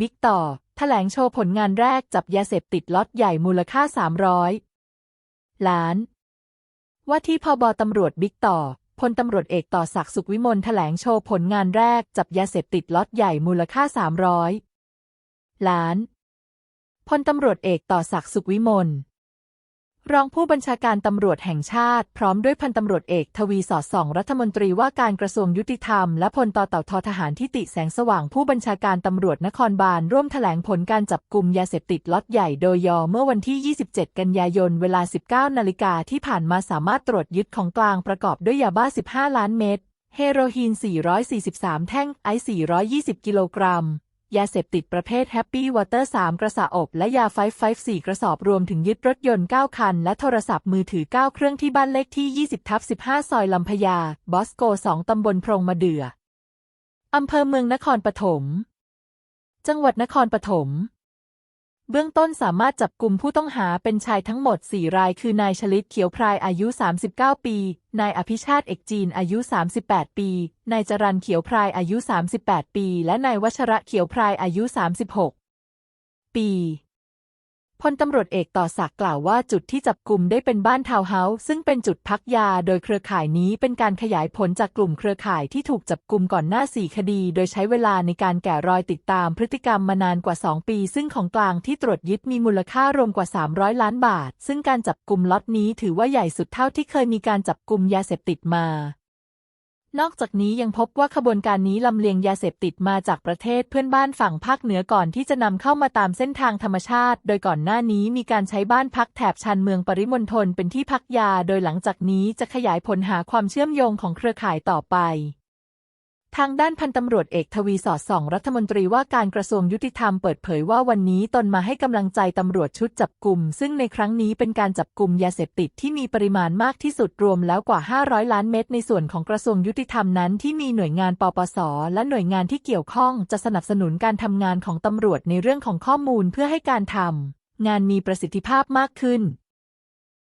บิ๊กต่อ แถลงโชว์ผลงานแรกจับยาเสพติดล็อตใหญ่มูลค่า 300 ล้าน ว่าที่พอบตำรวจบิ๊กต่อพลตำรวจเอกต่อศักดิ์สุขวิมลแถลงโชว์ผลงานแรกจับยาเสพติดล็อตใหญ่มูลค่า 300 ล้าน พลตำรวจเอกต่อศักดิ์สุขวิมล รองผู้บัญชาการตำรวจแห่งชาติ พร้อมด้วยพันตำรวจเอกทวีสอดส่อง รัฐมนตรีว่าการกระทรวงยุติธรรม และพลต่อเต่าทอทหารทิติแสงสว่างผู้บัญชาการตำรวจนครบาลร่วมแถลงผลการจับกลุ่มยาเสพติดล็อตใหญ่โดยยอเมื่อวันที่ 27 กันยายน เวลา 19 นาฬิกาที่ผ่านมาสามารถตรวจยึดของกลางประกอบด้วยยาบ้า 15 ล้านเม็ดเฮโรอีน 443 แท่งไอซ์420 กิโลกรัม ยาเสพติดประเภทแฮปปี้วอเตอร์3กระสอบ และยาไฟไฟ4กระสอบรวมถึงยึดรถยนต์ 9 คัน และโทรศัพท์มือถือ 9 เครื่องที่บ้านเลขที่ 20ทับ15 ซอยลำพญา บอสโก 2 ตำบลพรงมะเดื่ออำเภอเมืองนครปฐม จังหวัดนครปฐม เบื้องต้นสามารถจับกลุ่มผู้ต้องหาเป็นชายทั้งหมด 4 ราย คือนายชลิตเขียวพรายอายุ 39 ปี นายอภิชาติเอกจีนอายุ 38 ปี นายจรันเขียวพรายอายุ 38 ปี และนายวัชระเขียวพรายอายุ 36 ปี พลตำรวจเอกต่อศักดิ์กล่าวว่าจุดที่จับกลุ่มได้เป็นบ้านทาวน์เฮาส์ซึ่งเป็นจุดพักยาโดยเครือข่ายนี้เป็นการขยายผลจากกลุ่มเครือข่ายที่ถูกจับกลุ่มก่อนหน้า4คดี โดยใช้เวลาในการแกะรอยติดตามพฤติกรรมมานานกว่า 2 ปี ซึ่งของกลางที่ตรวจยึดมีมูลค่ารวมกว่า 300 ล้านบาท ซึ่งการจับกลุ่มล็อตนี้ถือว่าใหญ่สุดเท่าที่เคยมีการจับกลุ่มยาเสพติดมา นอกจากนี้ยังพบว่าขบวนการนี้ลำเลียงยาเสพติดมาจากประเทศเพื่อนบ้านฝั่งภาคเหนือก่อนที่จะนำเข้ามาตามเส้นทางธรรมชาติ โดยก่อนหน้านี้มีการใช้บ้านพักแถบชานเมืองปริมณฑลเป็นที่พักยา โดยหลังจากนี้จะขยายผลหาความเชื่อมโยงของเครือข่ายต่อไป ทางด้านพันตำรวจเอกทวีสอดส่อง รัฐมนตรีว่าการกระทรวงยุติธรรมเปิดเผยว่าวันนี้ตนมาให้กำลังใจตำรวจชุดจับกลุ่ม ซึ่งในครั้งนี้เป็นการจับกลุ่มยาเสพติดที่มีปริมาณมากที่สุดรวมแล้วกว่า 500 ล้านเม็ดในส่วนของกระทรวงยุติธรรมนั้นที่มีหน่วยงานปปส และหน่วยงานที่เกี่ยวข้อง จะสนับสนุนการทำงานของตำรวจในเรื่องของข้อมูลเพื่อให้การทำงานมีประสิทธิภาพมากขึ้น